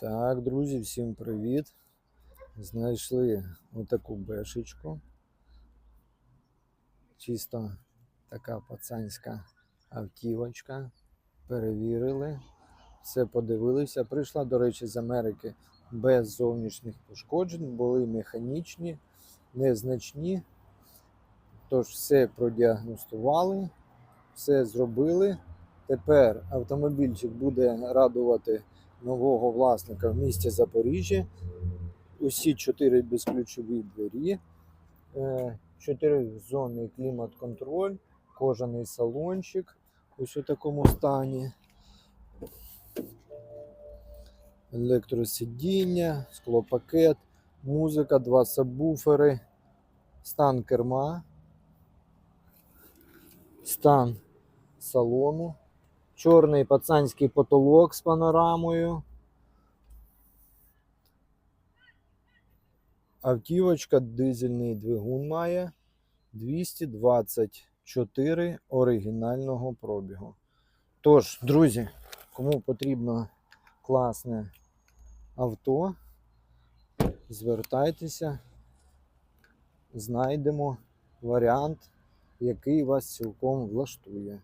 Так, друзі, всім привіт. Знайшли отаку бешечку. Чисто така пацанська автівочка. Перевірили, все подивилися. Прийшла, до речі, з Америки без зовнішніх пошкоджень, були механічні, незначні. Тож все продіагностували, все зробили. Тепер автомобільчик буде радувати нового власника в місті Запоріжжя. Усі чотири безключові двері, е, чотиризонний клімат-контроль, кожаний салончик ось у такому стані. Електросидіння, склопакет, музика, два сабвуфери, стан керма, стан салону, чорний пацанський потолок з панорамою. Автівочка дизельний двигун має 224 оригінального пробігу. Тож, друзі, кому потрібно класне авто, звертайтеся, знайдемо варіант, який вас цілком влаштує.